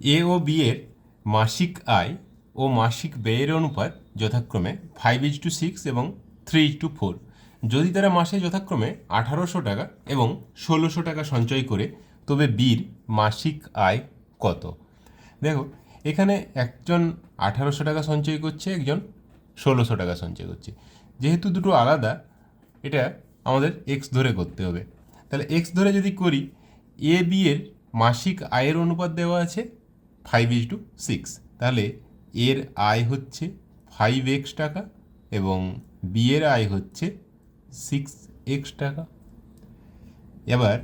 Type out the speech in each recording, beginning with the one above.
এ ও বি এর মাসিক আয় ও মাসিক ব্যয়ের অনুপাত যথাক্রমে ফাইভ ইজ টু সিক্স এবং থ্রি ইজ টু ফোর যদি তারা মাসে যথাক্রমে আঠারোশো টাকা এবং ষোলোশো টাকা সঞ্চয় করে, তবে বির মাসিক আয় কত? দেখো, এখানে একজন আঠারোশো টাকা সঞ্চয় করছে, একজন ষোলোশো টাকা সঞ্চয় করছে। যেহেতু দুটো আলাদা, এটা আমাদের এক্স ধরে করতে হবে। তাহলে এক্স ধরে যদি করি এ বি এর মাসিক আয়ের অনুপাত দেওয়া আছে ফাইভ ইজ টু সিক্স তাহলে এর আয় হচ্ছে ফাইভ এক্স টাকা এবং বি এর আয় হচ্ছে সিক্স এক্স টাকা। এবার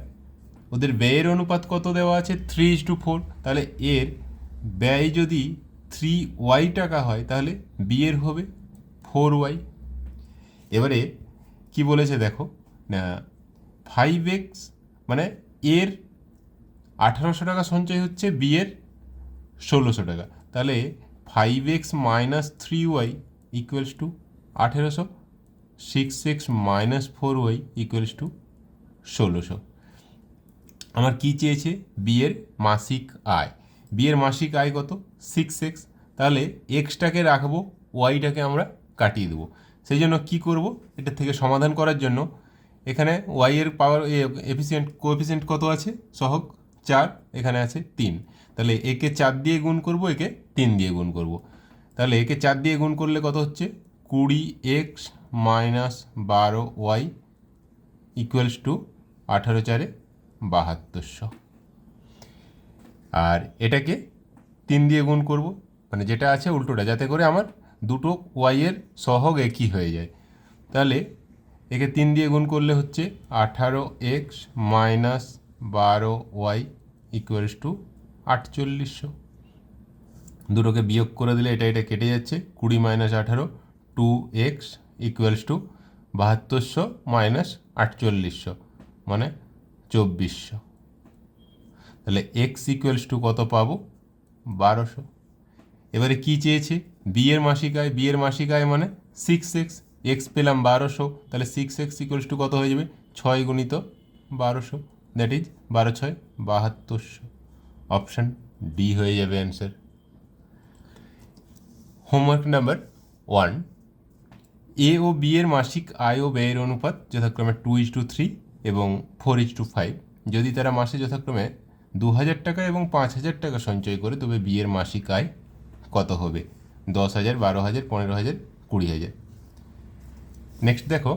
ওদের ব্যয়ের অনুপাত কত দেওয়া আছে? থ্রি ইজ টু ফোর তাহলে এর ব্যয় যদি থ্রি ওয়াই টাকা হয়, তাহলে বি এর হবে ফোর ওয়াই এবারে কি বলেছে দেখো? না ফাইভ এক্স মানে এর আঠারোশো টাকা সঞ্চয় হচ্ছে বি এর ষোলোশো টাকা। তাহলে five x minus three y equals to আঠেরোশো six x minus four y equals to ষোলোশো। আমার কি চেয়েছে? বিয়ের মাসিক আয়। বিয়ের মাসিক আয় কত? সিক্স এক্স তাহলে এক্সটাকে রাখব ওয়াইটাকে আমরা কাটিয়ে দেবো। সেই জন্য কী করব? এটা থেকে সমাধান করার জন্য এখানে ওয়াইয়ের পাওয়ার এফিসিয়েন্ট কোএফিসিয়েন্ট কত আছে? সহগ চার, এখানে আছে তিন। তাহলে একে চার দিয়ে গুণ করব, একে তিন দিয়ে গুণ করব। তাহলে একে চার দিয়ে গুণ করলে কত হচ্ছে? কুড়ি এক্স মাইনাস বারো ওয়াই ইকুয়ালস টু আঠারো চারে বাহাত্তরশো। আর এটাকে তিন দিয়ে গুণ করব মানে যেটা আছে উল্টোটা, যাতে করে আমার দুটো ওয়াইয়ের সহগ একই হয়ে যায়। তাহলে একে তিন দিয়ে গুণ করলে হচ্ছে আঠারো এক্স মাইনাস বারো ওয়াই ইকুয়ালস টু আটচল্লিশশো। দুটোকে বিয়োগ করে দিলে এটা এটা কেটে যাচ্ছে, কুড়ি মাইনাস আঠারো টু এক্স ইকুয়ালস টু বাহাত্তরশো মাইনাস আটচল্লিশশো মানে চব্বিশশো। তাহলে এক্স ইকুয়ালস টু কত পাবো? বারোশো। এবারে কি চেয়েছে? বি এর মাসিক আয় বি এর মাসিক আয় মানে সিক্স এক্স এক্স পেলাম বারোশো, তাহলে সিক্স এক্স ইকুয়ালস টু কত হয়ে যাবে? ছয় গুণিত বারোশো। দ্যাট ইজ বারো ছয় বাহাত্তরশো অপশান ডি হয়ে যাবে answer homework number one A O B এর মাসিক আয় ও ব্যয়ের অনুপাত যথাক্রমে টু ইজ টু থ্রি এবং ফোর ইজ টু ফাইভ যদি তারা মাসে যথাক্রমে দু হাজার টাকা এবং পাঁচ হাজার টাকা সঞ্চয় করে, তবে বিয়ের মাসিক আয় কত হবে? দশ হাজার বারো হাজার পনেরো হাজার কুড়ি হাজার নেক্সট দেখো।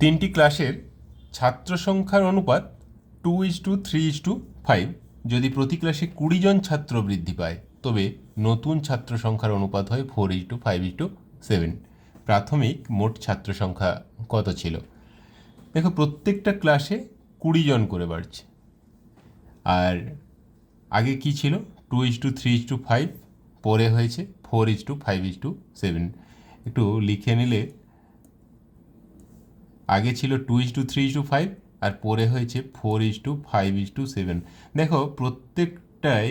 তিনটি ক্লাসের ছাত্র সংখ্যার অনুপাত two is to three is to five যদি প্রতি ক্লাসে কুড়ি জন ছাত্র বৃদ্ধি পায়, তবে নতুন ছাত্র সংখ্যার অনুপাত হয় four is to five is to seven প্রাথমিক মোট ছাত্র সংখ্যা কত ছিল? দেখো, প্রত্যেকটা ক্লাসে কুড়ি জন করে বাড়ছে। আর আগে কি ছিল? Two is to three is to five পরে হয়েছে four is to five is to seven একটু লিখে নিলে আগে ছিল two is to three is to five আর পরে হয়েছে four is to five is to seven দেখো প্রত্যেকটায়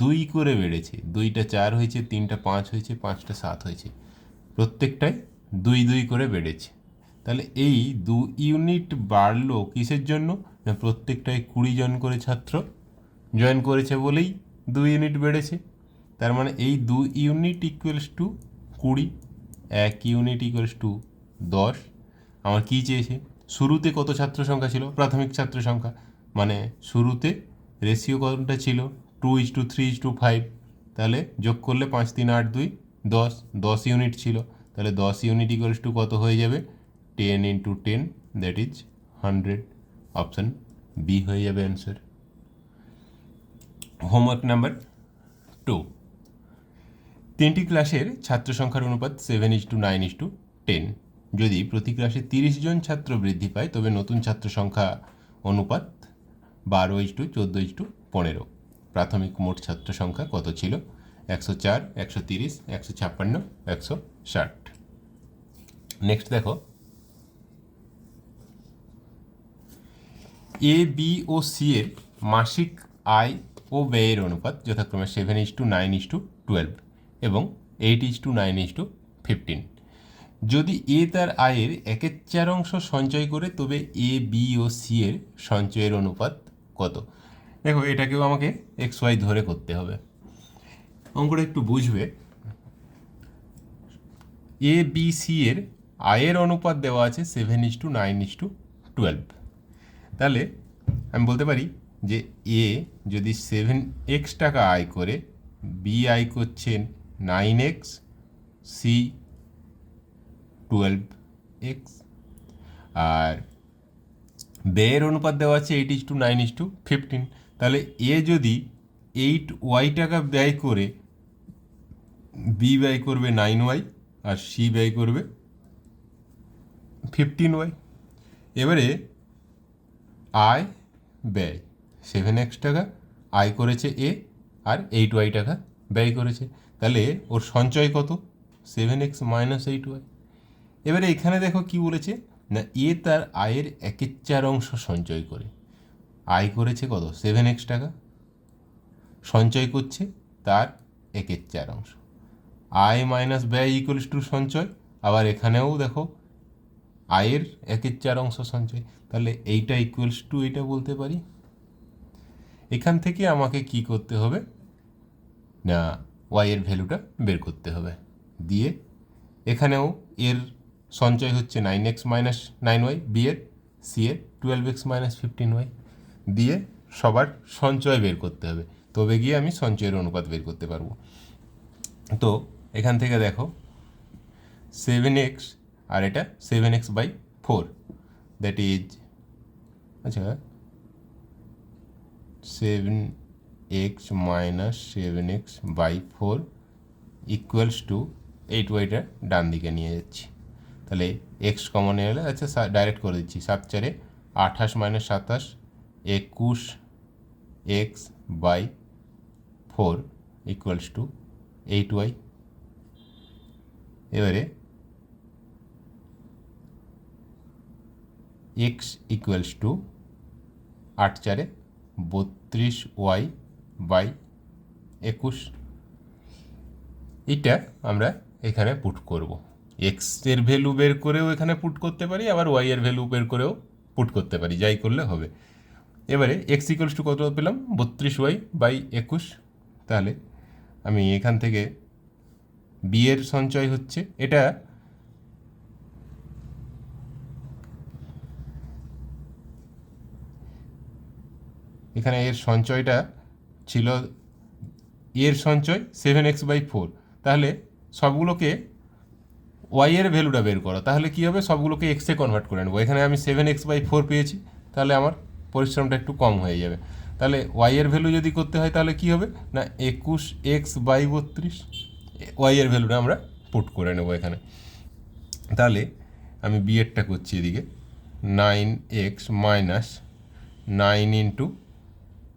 দুই করে বেড়েছে। দুইটা চার হয়েছে, তিনটা পাঁচ হয়েছে, পাঁচটা সাত হয়েছে। প্রত্যেকটায় দুই দুই করে বেড়েছে। তাহলে এই দু ইউনিট বাড়লো কিসের জন্য? না প্রত্যেকটায় কুড়ি জন করে ছাত্র জয়েন করেছে বলেই দু ইউনিট বেড়েছে। তার মানে এই দু ইউনিট ইকুয়ালস টু কুড়ি, এক ইউনিট ইকুয়ালস টু দশ আমার কী চেয়েছে? শুরুতে কত ছাত্র সংখ্যা ছিল? প্রাথমিক ছাত্র সংখ্যা। মানে শুরুতে রেশিও কতটা ছিল? Two is to three is to five তাহলে যোগ করলে পাঁচ, তিন, আট, দুই, দশ। দশ ইউনিট ছিল। তাহলে দশ ইউনিট ইকুয়ালস টু কত হয়ে যাবে? Ten into ten that is hundred option B হয়ে যাবে অ্যান্সার হোমওয়ার্ক নাম্বার টু তিনটি ক্লাসের ছাত্র সংখ্যার অনুপাত seven is to nine is to ten যদি প্রতি ক্লাসে তিরিশ জন ছাত্র বৃদ্ধি পায়, তবে নতুন ছাত্র সংখ্যা অনুপাত বারো ইজ টু চোদ্দ ইজ টু পনেরো। প্রাথমিক মোট ছাত্র সংখ্যা কত ছিল? একশো চার, একশো তিরিশ, একশো ছাপ্পান্ন, একশো ষাট। নেক্সট দেখো। এ বি ও সি এর মাসিক আয় ও ব্যয়ের অনুপাত যথাক্রমে seven is to nine is to twelve এবং eight is to nine is to fifteen যদি এ তার আয়ের একের চার অংশ সঞ্চয় করে, তবে এ, বি ও সি এর সঞ্চয়ের অনুপাত কত? দেখো, এটাকেও আমাকে এক্স ওয়াই ধরে করতে হবে। অঙ্কটা একটু বুঝবে। এ, বি, সি এর আয়ের অনুপাত দেওয়া আছে seven is to nine is to twelve. তাহলে আমি বলতে পারি যে এ যদি সেভেন এক্স টাকা আয় করে, বি আয় করছেন nine x, C twelve x আর ব্যয়ের অনুপাত দেওয়া আছে eight is to nine is to fifteen তাহলে এ যদি এইট ওয়াই টাকা ব্যয় করে বি ব্যয় করবে নাইন ওয়াই আর সি ব্যয় করবে ফিফটিন ওয়াই এবারে আয় ব্যয় সেভেন এক্স টাকা আয় করেছে এ আর এইট ওয়াই টাকা ব্যয় করেছে। তাহলে ওর সঞ্চয় কত? Seven x minus eight y এবারে এখানে দেখো কি বলেছে? না, এ তার আয়ের একের চার অংশ সঞ্চয় করে। আয় করেছে কত? সেভেন এক্স টাকা। সঞ্চয় করছে তার একের চার অংশ। আয় মাইনাস ব্যয় ইকুয়ালস টু সঞ্চয়। আবার এখানেও দেখো আয়ের একের চার অংশ সঞ্চয়। তাহলে এইটা ইকুয়ালস টু এইটা বলতে পারি? এখান থেকে আমাকে কি করতে হবে? না ওয়াইয়ের ভ্যালুটা বের করতে হবে। দিয়ে এখানেও এর সঞ্চয় হচ্ছে nine x minus nine y B এর সি এর twelve x minus fifteen y দিয়ে সবার সঞ্চয় বের করতে হবে। তবে গিয়ে আমি সঞ্চয়ের অনুপাত বের করতে পারব। তো এখান থেকে দেখো সেভেন এক্স আর এটা seven x by four that is আচ্ছা seven x minus seven x by four equals to eight ওয়াইটা ডান দিকে নিয়ে যাচ্ছি। তাহলে এক্স কমন এলে আচ্ছা ডাইরেক্ট করে দিচ্ছি, সাত চারে আঠাশ মাইনাস সাতাশ, একুশ x by four equals to eight y এবারে এক্স ইকুয়ালস টু আট চারে বত্রিশ ওয়াই বাই একুশ। এটা আমরা এখানে পুট করব। এক্সের ভ্যালু বের করেও এখানে পুট করতে পারি, আবার ওয়াই এর ভ্যালু বের করেও পুট করতে পারি, যাই করলে হবে। এবারে এক্স ইকুয়ালস টু কত পেলাম? বত্রিশ ওয়াই বাই একুশ। তাহলে আমি এখান থেকে বি এর সঞ্চয় হচ্ছে। এটা এখানে এর সঞ্চয়টা ছিল, এর সঞ্চয় সেভেন এক্স বাই ফোর তাহলে সবগুলোকে ওয়াই এর ভ্যালুটা বের করো। তাহলে কী হবে? সবগুলোকে এক্সে কনভার্ট করে নেব। এখানে আমি সেভেন এক্স বাই ফোর পেয়েছি, তাহলে আমার পরিশ্রমটা একটু কম হয়ে যাবে। তাহলে ওয়াই এর ভ্যালু যদি করতে হয়, তাহলে কী হবে? না, একুশ এক্স বাই বত্রিশ ওয়াই এর ভ্যালুটা আমরা পুট করে নেব এখানে। তাহলে আমি বিএডটা করছি এদিকে। Nine x minus nine into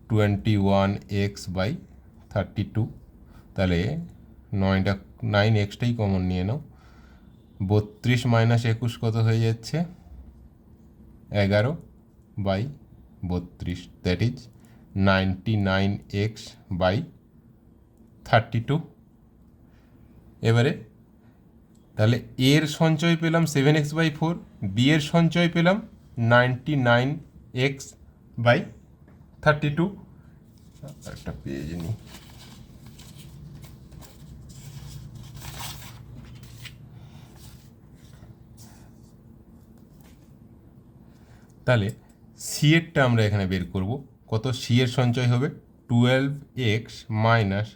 twenty one x by thirty two তাহলে নয়টা নাইন এক্সটাই কমন নিয়ে নাও। বত্রিশ মাইনাস একুশ কত হয়ে যাচ্ছে? এগারো বাই বত্রিশ that is ninety nine x by thirty two এবারে, তাহলে এর সঞ্চয় পেলাম seven x by four B এর সঞ্চয় পেলাম ninety nine x by thirty two একটা পেজ নিই তাহলে সি এরটা আমরা এখানে বের করব। কত সি এর সঞ্চয় হবে? Twelve x minus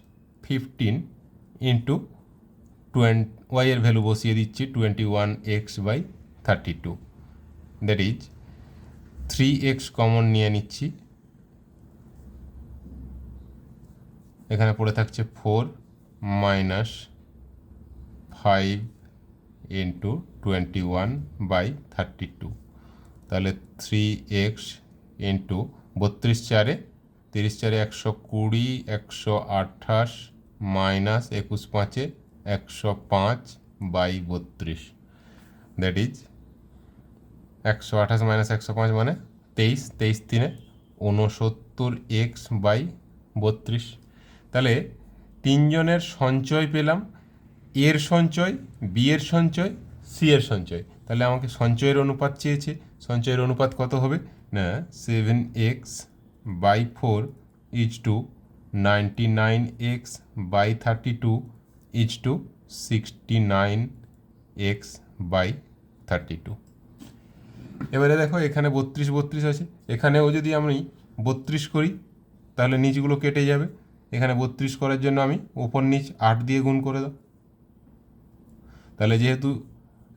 fifteen into twenty y এর ভ্যালু বসিয়ে দিচ্ছি twenty one x by thirty two that is three x common নিয়ে নিচ্ছি। এখানে পড়ে থাকছে four minus five into twenty one by thirty two তাহলে থ্রি এক্স ইন্টু বত্রিশ চারে, তিরিশ চারে একশো কুড়ি, একশো আঠাশ মাইনাস একুশ পাঁচে একশো পাঁচ বাই বত্রিশ। দ্যাট ইজ একশো আঠাশ মাইনাস একশো পাঁচ মানে তেইশ তেইশ তিনে ঊনসত্তর এক্স বাই বত্রিশ। তাহলে তিনজনের সঞ্চয় পেলাম, এর সঞ্চয় বি এর সঞ্চয় সি এর সঞ্চয়। তাহলে আমাকে সঞ্চয়ের অনুপাত চেয়েছে। সঞ্চয়ের অনুপাত কত হবে? না seven x by four is to ninety nine x by thirty two is to sixty nine x by thirty two এবারে দেখো, এখানে বত্রিশ বত্রিশ আছে। এখানেও যদি আমি বত্রিশ করি, তাহলে নিচগুলো কেটে যাবে। এখানে বত্রিশ করার জন্য আমি ওপর নিচ আট দিয়ে গুণ করে দাও। তাহলে যেহেতু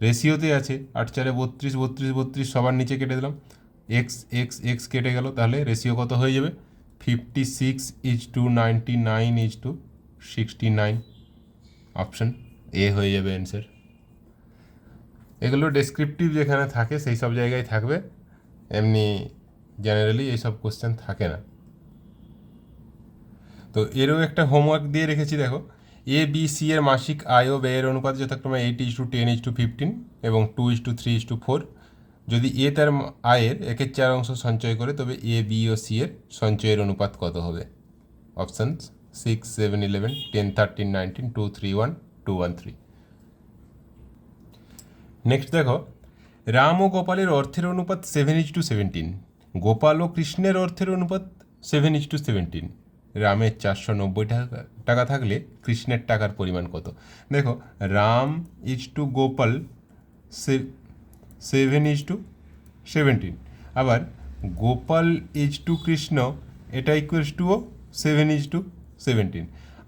রেশিওতে আছে, আট চারে বত্রিশ বত্রিশ বত্রিশ, সবার নিচে কেটে দিলাম। এক্স এক্স এক্স কেটে গেল, তাহলে রেশিও কত হয়ে যাবে? Fifty six is to ninety nine is to sixty nine option A হয়ে যাবে অ্যান্সার এগুলো ডেসক্রিপটিভ যেখানে থাকে, সেই সব জায়গায় থাকবে। এমনি জেনারেলি এইসব কোশ্চেন থাকে না। তো এরও একটা হোমওয়ার্ক দিয়ে রেখেছি, দেখো। এ বি সি এর মাসিক আয় ও ব্যয়ের অনুপাত যথাক্রমে eight is to ten is to fifteen এবং two is to three is to four যদি এ তার আয়ের একের চার অংশ সঞ্চয় করে, তবে এ বি ও সি এর সঞ্চয়ের অনুপাত কত হবে? Options six seven eleven ten thirteen nineteen two three one two one three next দেখো, রাম ও গোপালের অর্থের অনুপাত seven is to seventeen Gopal ও কৃষ্ণের অর্থের অনুপাত সেভেন ইজ টু সেভেন্টিন রামের চারশো নব্বই টাকা টাকা থাকলে কৃষ্ণের টাকার পরিমাণ কত? দেখো, Ram is to Gopal seven is to seventeen আবার গোপাল ইজ টু কৃষ্ণ, এটা ইকুয়ালস টু ও সেভেন ইজ টু সেভেন্টিন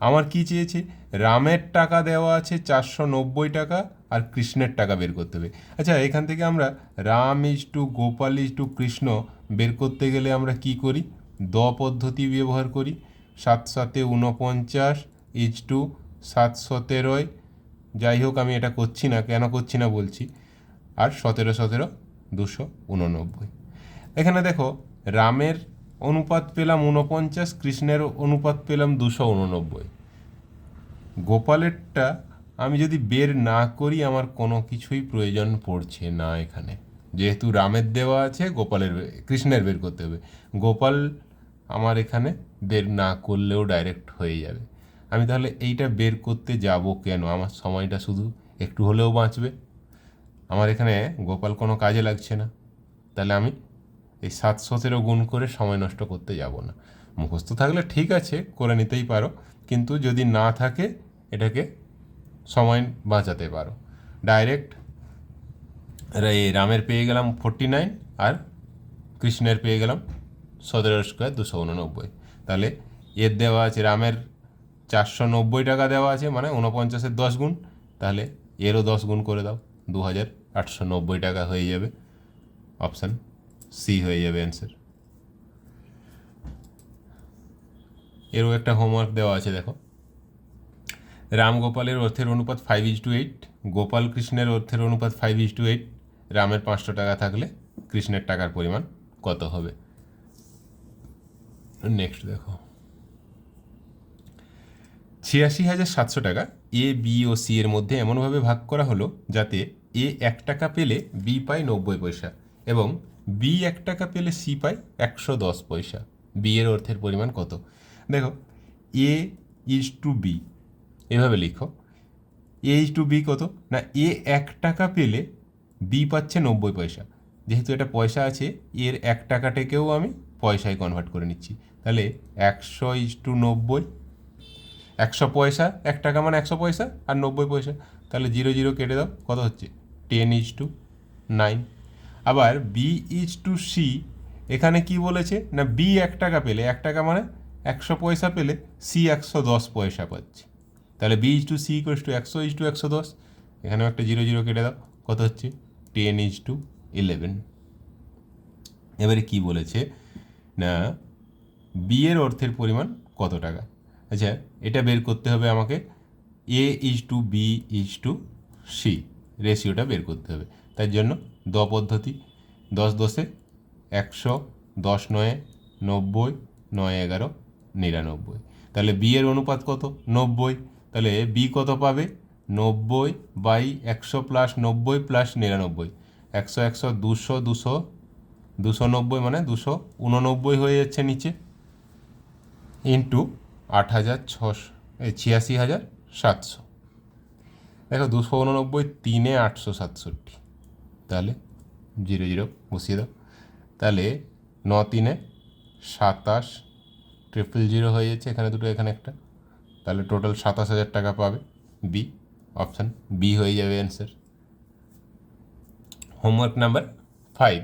আমার কি চেয়েছে? রামের টাকা দেওয়া আছে চারশো নব্বই টাকা আর কৃষ্ণের টাকা বের করতে হবে। আচ্ছা এখান থেকে আমরা Ram is to Gopal is to Krishna বের করতে গেলে আমরা কি করি? দ পদ্ধতি ব্যবহার করি। সাত সাতে ঊনপঞ্চাশ ইজ টু সাত সতেরোয়। যাই হোক, আমি এটা করছি না, কেন করছি না বলছি। আর সতেরো সতেরো দুশো উননব্বই এখানে দেখো, রামের অনুপাত পেলাম ঊনপঞ্চাশ, কৃষ্ণের অনুপাত পেলাম দুশো উননব্বই গোপালেরটা আমি যদি বের না করি, আমার কোনো কিছুই প্রয়োজন পড়ছে না এখানে। যেহেতু রামের দেওয়া আছে, গোপালের, কৃষ্ণের বের করতে হবে। গোপাল আমার এখানে বের না করলেও ডাইরেক্ট হয়ে যাবে। আমি তাহলে এইটা বের করতে যাব কেন? আমার সময়টা শুধু একটু হলেও বাঁচবে। আমার এখানে গোপাল কোনো কাজে লাগছে না। তাহলে আমি এই সাত সতেরো গুণ করে সময় নষ্ট করতে যাব না। মুখস্থ থাকলে ঠিক আছে, করে নিতেই পারো। কিন্তু যদি না থাকে, এটাকে সময় বাঁচাতে পারো। ডাইরেক্ট রামের পেয়ে গেলাম ফোরটি নাইন আর কৃষ্ণের পেয়ে গেলাম সতেরো স্কোয়ার দুশো উননব্বই। তাহলে এর দেওয়া আছে, রামের চারশো নব্বই টাকা দেওয়া আছে মানে উনপঞ্চাশের দশ গুণ। তাহলে এরও দশ গুণ করে দাও দু হাজার আটশো নব্বই টাকা হয়ে যাবে। অপশান সি হয়ে যাবে অ্যান্সার এরও একটা হোমওয়ার্ক দেওয়া আছে, দেখো। রাম গোপালের অর্থের অনুপাত five is to eight Gopal কৃষ্ণের অর্থের অনুপাত ফাইভ ইজ টু এইট রামের পাঁচশো টাকা থাকলে কৃষ্ণের টাকার পরিমাণ কত হবে? নেক্সট দেখো। ছিয়াশি হাজার সাতশো টাকা এ বি ও সি এর মধ্যে এমনভাবে ভাগ করা হলো যাতে এ এক টাকা পেলে বি পায় নব্বই পয়সা এবং বি এক টাকা পেলে সি পায় একশো দশ পয়সা। বি এর অর্থের পরিমাণ কত? দেখো এ ইজ টু বি এভাবে লিখো। এ ইজ টু বি কত? না এ এক টাকা পেলে বি পাচ্ছে নব্বই পয়সা। যেহেতু এটা পয়সা আছে এর এক টাকাটাকেও আমি পয়সায় কনভার্ট করে নিচ্ছি। তাহলে একশো ইজ টু নব্বই, একশো পয়সা, এক টাকা মানে একশো পয়সা আর নব্বই পয়সা। তাহলে জিরো জিরো কেটে দাও, কত হচ্ছে? টেন ইজ টু নাইন আবার বি ইজ টু সি এখানে কি বলেছে? না বি এক টাকা পেলে, এক টাকা মানে একশো পয়সা পেলে সি একশো দশ পয়সা পাচ্ছে। তাহলে B is to C equals to একশো ইজ টু একশো দশ। এখানেও একটা জিরো জিরো কেটে দাও, কত হচ্ছে? টেন ইজ টু ইলেভেন এবারে কি বলেছে? না বি এর অর্থের পরিমাণ কত টাকা? আচ্ছা এটা বের করতে হবে আমাকে। A is to B is to C রেশিওটা বের করতে হবে। তার জন্য দ পদ্ধতি। দশ দশে একশো, দশ নয়ে নব্বই, নয় এগারো, নিরানব্বই। তাহলে বি এর অনুপাত কত? নব্বই। তাহলে বি কত পাবে? নব্বই বাই একশো প্লাস নব্বই প্লাস নিরানব্বই। একশো একশো, দুশো দুশো দুশো নব্বই মানে দুশো উননব্বই হয়ে যাচ্ছে নিচে। ইন্টু আট হাজার ছশো ছিয়াশি হাজার সাতশো। দেখো দুশো উননব্বই তিনে আটশো সাতষট্টি। তাহলে জিরো জিরো বসিয়ে দাও। তাহলে ন তিনে সাতাশ, ট্রিপল জিরো হয়ে যাচ্ছে এখানে দুটো, এখানে একটা। তাহলে টোটাল সাতাশ হাজার টাকা পাবে বি। অপশান বি হয়ে যাবে অ্যান্সার। Homework number five.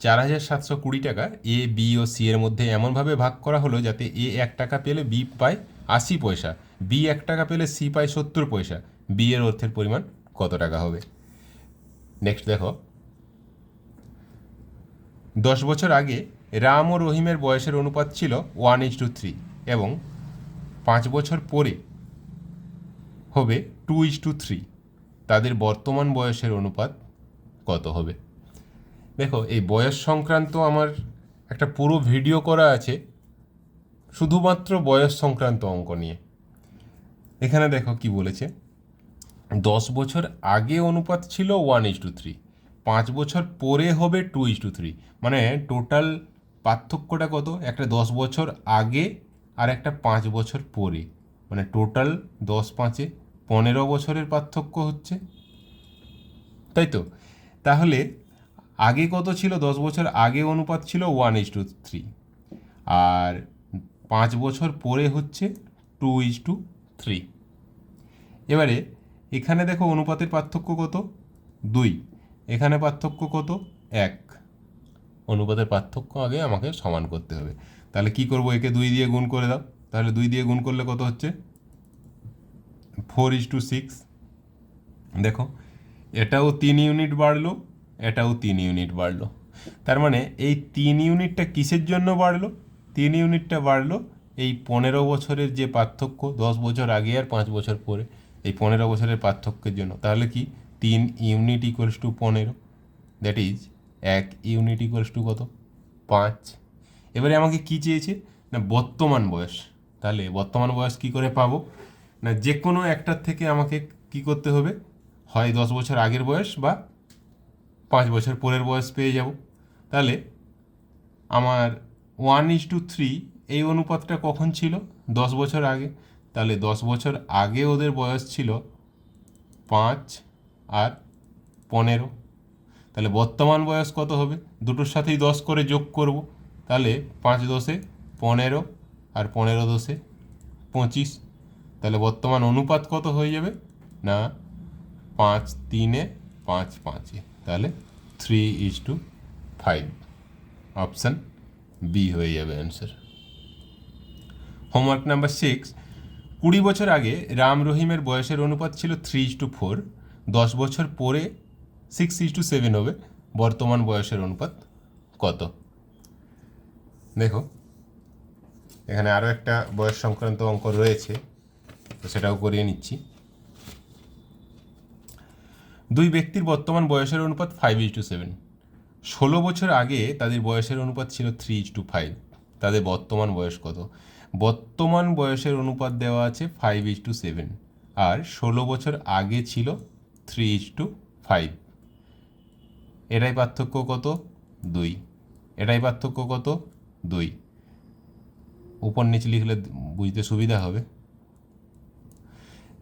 চার হাজার সাতশো কুড়ি টাকা এ বি ও সি এর মধ্যে এমনভাবে ভাগ করা হলো যাতে এ এক টাকা পেলে বি পায় আশি পয়সা বি এক টাকা পেলে সি পায় সত্তর পয়সা বি এর অর্থের পরিমাণ কত টাকা হবে? নেক্সট দেখো। দশ বছর আগে রাম ও রহিমের বয়সের অনুপাত ছিল ওয়ান ইজ টু থ্রি এবং পাঁচ বছর পরে হবে টু ইজ টু থ্রি। তাদের বর্তমান বয়সের অনুপাত কত হবে? দেখো, এই বয়স সংক্রান্ত আমার একটা পুরো ভিডিও করা আছে, শুধুমাত্র বয়স সংক্রান্ত অঙ্ক নিয়ে। এখানে দেখো কি বলেছে, দশ বছর আগে অনুপাত ছিল ওয়ান ইজ টু থ্রি পাঁচ বছর পরে হবে টু ইজ টু থ্রি মানে টোটাল পার্থক্যটা কত? একটা দশ বছর আগে আর একটা পাঁচ বছর পরে মানে টোটাল দশ পাঁচে পনেরো বছরের পার্থক্য হচ্ছে। তাই তো? তাহলে আগে কত ছিল? দশ বছর আগে অনুপাত ছিল ওয়ান ইজ টু থ্রি আর পাঁচ বছর পরে হচ্ছে টু ইজ টু থ্রি এবারে এখানে দেখো অনুপাতের পার্থক্য কত? দুই। এখানে পার্থক্য কত? এক। অনুপাতের পার্থক্য আগে আমাকে সমান করতে হবে। তাহলে কি করব? একে দুই দিয়ে গুণ করে দাও। তাহলে দুই দিয়ে গুণ করলে কত হচ্ছে? ফোর ইজ টু সিক্স দেখো, এটাও তিন ইউনিট বাড়লো। এটাও তিন ইউনিট বাড়লো। তার মানে এই তিন ইউনিটটা কিসের জন্য বাড়লো? তিন ইউনিটটা বাড়লো এই পনেরো বছরের যে পার্থক্য, দশ বছর আগে আর পাঁচ বছর পরে, এই পনেরো বছরের পার্থক্যের জন্য। তাহলে কি তিন ইউনিট ইকুয়ালস টু পনেরো? দ্যাট ইজ এক ইউনিট ইকুয়ালস টু কত? পাঁচ। এবারে আমাকে কি চেয়েছে? না, বর্তমান বয়স। তাহলে বর্তমান বয়স কি করে পাবো? না যে কোনো একটার থেকে আমাকে কি করতে হবে? হয় দশ বছর আগের বয়স বা পাঁচ বছর পরের বয়স পেয়ে যাব। তাহলে আমার ওয়ান ইজ টু থ্রি এই অনুপাতটা কখন ছিল? দশ বছর আগে। তাহলে দশ বছর আগে ওদের বয়স ছিল পাঁচ আর পনেরো। তাহলে বর্তমান বয়স কত হবে? দুটোর সাথেই দশ করে যোগ করব। তাহলে পাঁচ দশে পনেরো আর পনেরো দশে পঁচিশ। তাহলে বর্তমান অনুপাত কত হয়ে যাবে? না, পাঁচ তিনে পাঁচ পাঁচে। তাহলে three is to five option B হয়ে যাবে অ্যান্সার হোমওয়ার্ক নাম্বার সিক্স কুড়ি বছর আগে রাম রহিমের বয়সের অনুপাত ছিল থ্রি ইজ টু ফোর দশ বছর পরে সিক্স ইজ টু সেভেন হবে। বর্তমান বয়সের অনুপাত কত? দেখো, এখানে আরও একটা বয়স সংক্রান্ত অঙ্ক রয়েছে, তো সেটাও করিয়ে নিচ্ছি। দুই ব্যক্তির বর্তমান বয়সের অনুপাত ফাইভ ইজ টু সেভেন ষোলো বছর আগে তাদের বয়সের অনুপাত ছিল থ্রি ইজ টু ফাইভ তাদের বর্তমান বয়স কত? বর্তমান বয়সের অনুপাত দেওয়া আছে ফাইভ ইজ টু সেভেন আর ষোলো বছর আগে ছিল থ্রি ইজ টু ফাইভ এটাই পার্থক্য কত? দুই। এটাই পার্থক্য কত? দুই। উপর নিচে লিখলে বুঝতে সুবিধা হবে।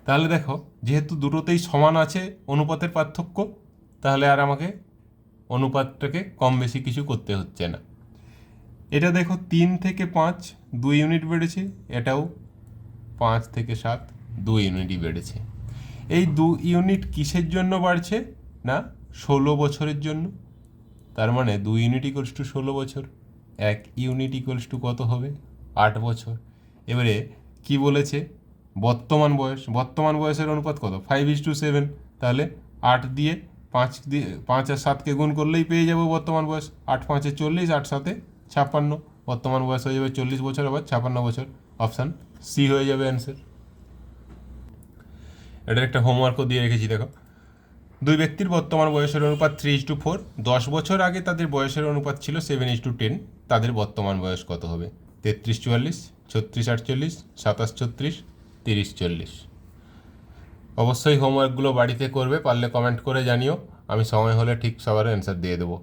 তাহলে দেখো, যেহেতু দুটোতেই সমান আছে অনুপাতের পার্থক্য, তাহলে আর আমাকে অনুপাতটাকে কম বেশি কিছু করতে হচ্ছে না। এটা দেখো তিন থেকে পাঁচ, দুই ইউনিট বেড়েছে, এটাও পাঁচ থেকে সাত, দুই ইউনিটই বেড়েছে। এই দু ইউনিট কিসের জন্য বাড়ছে না, ষোলো বছরের জন্য? তার মানে দুই ইউনিট ইকুয়ালস টু ষোলো বছর, এক ইউনিট ইকুয়ালস টু কত হবে? আট বছর। এবারে কি বলেছে? বর্তমান বয়স, বর্তমান বয়সের অনুপাত কত? ফাইভ ইজ টু সেভেন তাহলে আট দিয়ে পাঁচ দিয়ে, পাঁচ আর সাতকে গুণ করলেই পেয়ে যাব বর্তমান বয়স। আট পাঁচে চল্লিশ, আট সাতে ছাপ্পান্ন। বর্তমান বয়স হয়ে যাবে চল্লিশ বছর, আবার ছাপ্পান্ন বছর। অপশান সি হয়ে যাবে অ্যান্সার এটার একটা হোমওয়ার্কও দিয়ে রেখেছি, দেখো। দুই ব্যক্তির বর্তমান বয়সের অনুপাত থ্রি ইজ টু ফোর দশ বছর আগে তাদের বয়সের অনুপাত ছিল সেভেন ইজ টু টেন তাদের বর্তমান বয়স কত হবে? তেত্রিশ, চুয়াল্লিশ, ছত্রিশ, আটচল্লিশ, সাতাশ, ছত্রিশ তিরিশ চল্লিশ। অবশ্যই হোমওয়ার্কগুলো বাড়িতে করবে, পারলে কমেন্ট করে জানিও। আমি সময় হলে ঠিক সবার অ্যান্সার দিয়ে দেবো।